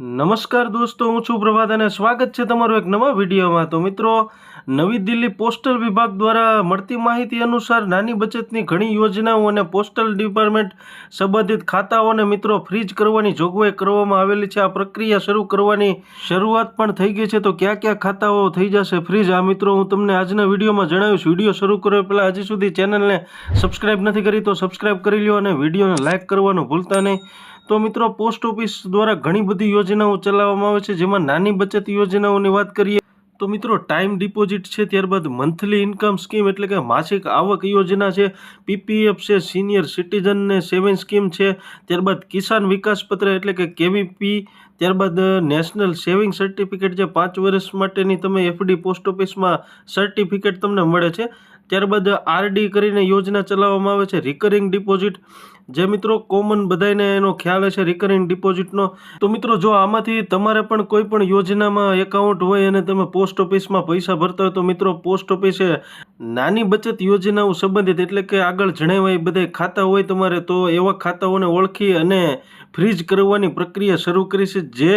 નમસ્કાર દોસ્તો, હું છું પ્રભાત અને સ્વાગત છે તમારું એક નવા વિડીયોમાં. તો મિત્રો, નવી દિલ્હી પોસ્ટલ વિભાગ દ્વારા મળતી માહિતી અનુસાર નાની બચતની ઘણી યોજનાઓ અને પોસ્ટલ ડિપાર્ટમેન્ટ સંબંધિત ખાતાઓને મિત્રો ફ્રીજ કરવાની જોગવાઈ કરવામાં આવેલી છે. આ પ્રક્રિયા શરૂ કરવાની શરૂઆત પણ થઈ ગઈ છે. તો કયા કયા ખાતાઓ થઈ જશે ફ્રીજ? આ મિત્રો, હું તમને આજના વિડીયોમાં જણાવીશ. વીડિયો શરૂ કર્યો પહેલાં હજી સુધી ચેનલને સબસ્ક્રાઈબ નથી કરી તો સબસ્ક્રાઈબ કરી લો અને વિડીયોને લાઇક કરવાનું ભૂલતા નહીં. તો મિત્રો, પોસ્ટ ઓફિસ દ્વારા ઘણી બધી યોજનાઓ ચલાવવામાં આવે છે. જેમાં નાની બચત યોજનાઓની વાત કરીએ તો મિત્રો, ટાઈમ ડિપોઝિટ છે, ત્યારબાદ મંથલી ઇન્કમ સ્કીમ એટલે કે માસિક આવક યોજના છે, પીપીએફ છે, સિનિયર સિટીઝનને સેવિંગ સ્કીમ છે, ત્યારબાદ કિસાન વિકાસ પત્ર એટલે કે કેવીપી, ત્યારબાદ નેશનલ સેવિંગ સર્ટિફિકેટ જે પાંચ વર્ષ માટેની તમે એફડી પોસ્ટ ઓફિસમાં સર્ટિફિકેટ તમને મળે છે. ત્યારબાદ આરડી કરીને યોજના ચલાવવામાં આવે છે. રિકરિંગ ડિપોઝિટ જે મિત્રો કોમન બધાને એનો ખ્યાલ હશે રિકરિંગ ડિપોઝિટનો તો મિત્રો, જો આમાંથી તમારે પણ કોઈ પણ યોજનામાં એકાઉન્ટ હોય અને તમે પોસ્ટ ઓફિસમાં પૈસા ભરતા હોય, તો મિત્રો પોસ્ટ ઓફિસે નાની બચત યોજનાઓ સંબંધિત, એટલે કે આગળ જણાવ્યા એ બધા ખાતા હોય તમારે, તો એવા ખાતાઓને ઓળખી અને ફ્રીજ કરવાની પ્રક્રિયા શરૂ કરી છે. જે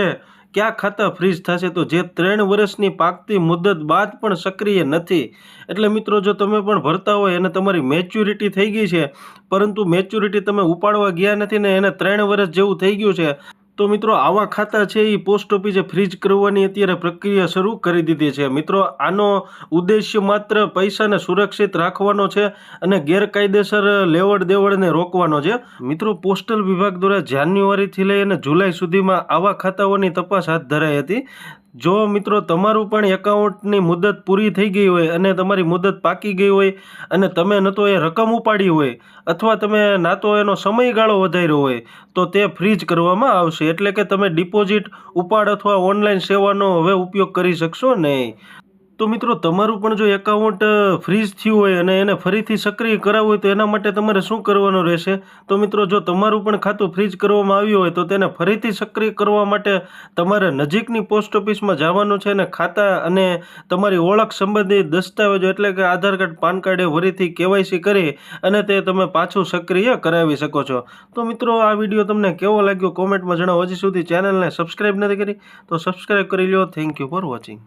કયા ખાતા ફ્રીજ થશે તો જે ત્રણ વર્ષની પાકતી મુદત બાદ પણ સક્રિય નથી. એટલે મિત્રો, જો તમે પણ ભરતા હોય અને તમારી મેચ્યુરિટી થઈ ગઈ છે, પરંતુ મેચ્યુરિટી તમે ઉપાડવા ગયા નથી ને એને ત્રણ વર્ષ જેવું થઈ ગયું છે તો મિત્રો આવા ખાતા છે એ પોસ્ટ ઓફિસે ફ્રીજ કરવાની અત્યારે પ્રક્રિયા શરૂ કરી દીધી છે. મિત્રો, આનો ઉદ્દેશ્ય માત્ર પૈસાને સુરક્ષિત રાખવાનો છે અને ગેરકાયદેસર લેવડ દેવડને રોકવાનો છે. મિત્રો પોસ્ટલ વિભાગ દ્વારા જાન્યુઆરીથી લઈ અને જુલાઈ સુધીમાં આવા ખાતાઓની તપાસ હાથ ધરાઈ હતી. જો મિત્રો, તમારું પણ એકાઉન્ટની મુદત પૂરી થઈ ગઈ હોય અને તમારી મુદત પાકી ગઈ હોય અને તમે ન તો એ રકમ ઉપાડી હોય અથવા તમે ના તો એનો સમયગાળો વધાર્યો હોય, તો તે ફ્રીજ કરવામાં આવશે. એટલે કે તમે ડિપોઝિટ, ઉપાડ અથવા ઓનલાઈન સેવાનો હવે ઉપયોગ કરી શકશો નહીં. તો મિત્રો, તમારું પણ જો એકાઉન્ટ ફ્રીઝ થયું હોય અને એને ફરીથી સક્રિય કરાવવું હોય તો એના માટે તમારે શું કરવાનું રહેશે? તો મિત્રો, જો તમારું પણ ખાતું ફ્રીજ કરવામાં આવ્યું હોય તો તેને ફરીથી સક્રિય કરવા માટે તમારે નજીકની પોસ્ટ ઓફિસમાં જવાનું છે અને ખાતા અને તમારી ઓળખ સંબંધિત દસ્તાવેજો એટલે કે આધાર કાર્ડ, પાન કાર્ડ એ ફરીથી કેવાયસી કરી અને તે તમે પાછું સક્રિય કરાવી શકો છો. તો મિત્રો, આ વીડિયો તમને કેવો લાગ્યો? કોમેન્ટમાં જણાવો. હજી સુધી ચેનલને સબસ્ક્રાઈબ નથી કરી? તો સબસ્ક્રાઈબ કરી લો થેન્ક યુ ફોર વોચિંગ